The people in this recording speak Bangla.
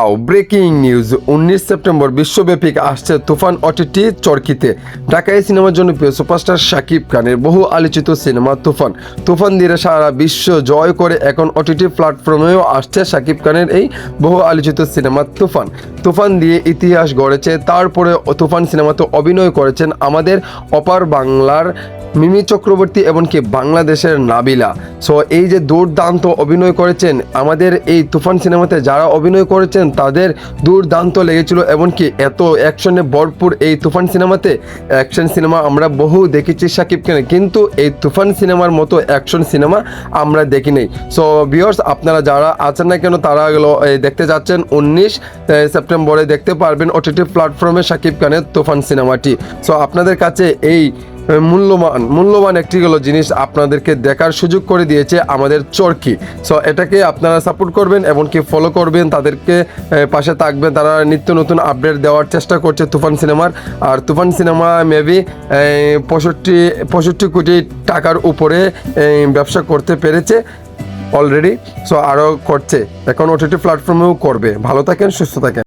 ওয়াও ব্রেকিং নিউজ, উনিশ সেপ্টেম্বর বিশ্বব্যাপী আসছে তুফান অটিটি চরকিতে। ঢাকায় সিনেমার জন্য প্রিয় সুপারস্টার শাকিব খানের বহু আলোচিত সিনেমা তুফান। তুফান দিয়ে সারা বিশ্ব জয় করে এখন অটিটি প্ল্যাটফর্মেও আসছে শাকিব খানের এই বহু আলোচিত সিনেমা তুফান। তুফান দিয়ে ইতিহাস গড়েছে, তারপরে তুফান সিনেমাতে অভিনয় করেছেন আমাদের অপার বাংলার মিমি চক্রবর্তী এমনকি বাংলাদেশের নাবিলা। সো এই যে দুর্দান্ত অভিনয় করেছেন আমাদের এই তুফান সিনেমাতে যারা অভিনয় করেছেন তাদের দুর্দান্ত লেগেছিল, এমনকি এত অ্যাকশনে ভরপুর এই তুফান সিনেমাতে অ্যাকশন সিনেমা আমরা বহু দেখেছি সাকিব খানের। কিন্তু এই তুফান সিনেমার মতো অ্যাকশন সিনেমা আমরা দেখি নেই সো ভিউয়ার্স আপনারা যারা আছেন না কেন, তারা দেখতে যাচ্ছেন উনিশ সেপ্টেম্বরে দেখতে পারবেন ওটিটি প্ল্যাটফর্মে সাকিব খানের তুফান সিনেমাটি। সো আপনাদের কাছে এই মূল্যবান মূল্যবান একটি হলো জিনিস আপনাদেরকে দেখার সুযোগ করে দিয়েছে আমাদের চরকি। সো এটাকে আপনারা সাপোর্ট করবেন এমনকি ফলো করবেন, তাদেরকে পাশে থাকবেন। তারা নিত্য নতুন আপডেট দেওয়ার চেষ্টা করছে তুফান সিনেমার। আর তুফান সিনেমা মেবি পঁয়ষট্টি পঁয়ষট্টি কোটি টাকার উপরে ব্যবসা করতে পেরেছে অলরেডি সো আরও করছে। এখন ওটিটি প্ল্যাটফর্মেও করবে। ভালো থাকেন, সুস্থ থাকেন।